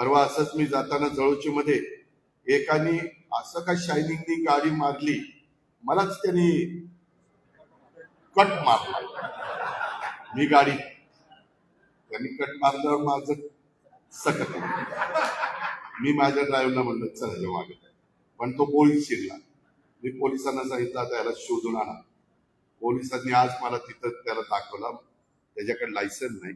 परवा असंच मी जाताना जळूची मध्ये एकाने असं का शायनिंगनी गाडी मारली मलाच त्यांनी कट मारला. मी गाडी त्यांनी कट मारल्यावर माझं सकत मी माझ्या ड्रायव्हरला म्हणलं चला जेव्हा मागे. पण तो पोलीस शिरला. मी पोलिसांना सांगितलं त्याला शोधून आणा. पोलिसांनी आज मला तिथं त्याला दाखवला त्याच्याकडे लायसन नाही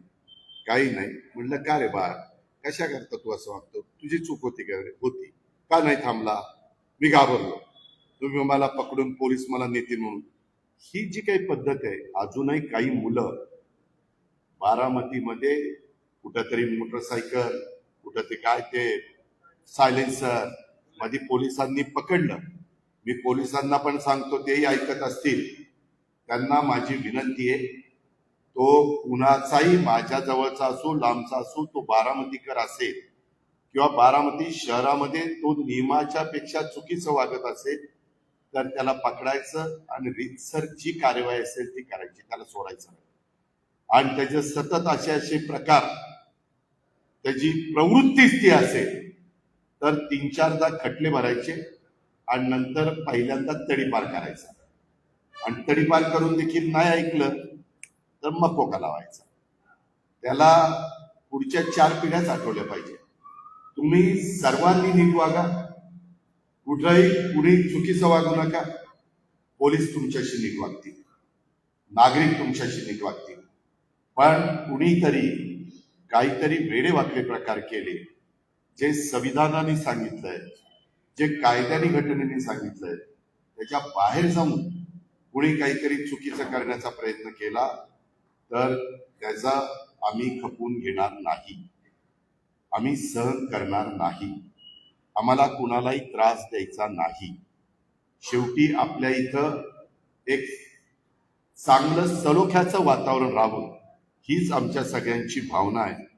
काही नाही. म्हणलं का रे बा कशा करता तू असं वागतो? तुझी चूक होती का? होती. का नाही थांबला? मी घाबरलो. तुम्ही मला पकडून पोलीस मला नेतील म्हणून. ही जी काही पद्धत आहे अजूनही काही मुलं बारामतीमध्ये कुठंतरी मोटरसायकल कुठं ते काय ते सायलेन्सरमध्ये पोलिसांनी पकडलं. मी पोलिसांना पण सांगतो तेही ऐकत असतील. त्यांना माझी विनंती आहे तो कुणाचाही माझ्या जवळचा असो लांबचा असो तो बारामतीकर असेल किंवा बारामती शहरामध्ये तो नियमाच्या पेक्षा चुकीचं वागत असेल तर त्याला पकडायचं आणि रितसर जी कार्यवाही असेल ती करायची त्याला सोडायचं नाही. आणि त्याचे सतत असे असे प्रकार त्याची प्रवृत्तीच ती असेल तर तीन चारदा खटले भरायचे आणि नंतर पहिल्यांदा तडीपार करायचा आणि तडीपार करून देखील नाही ऐकलं तर मकोका लावायचा त्याला पुढच्या चार पिढ्याच आठवल्या पाहिजे. तुम्ही सर्वांनी नीट वागा. कुठंही कुणी चुकीचं वागू नका. पोलीस तुमच्याशी नीट वागतील. नागरिक तुमच्याशी नीट वागतील. पण कुणीतरी काहीतरी वेडे वाकडे प्रकार केले जे संविधानाने सांगितलंय जे कायद्याने घटनेने सांगितलंय त्याच्या बाहेर जाऊन कुणी काहीतरी चुकीचं करण्याचा प्रयत्न केला तर त्याचा आम्ही खपून घेणार नाही. आम्ही सहन करणार नाही. आम्हाला कुणालाही त्रास द्यायचा नाही. शेवटी आपल्या इथं एक चांगलं सलोख्याचं वातावरण राहावं हीच आमच्या सगळ्यांची भावना आहे.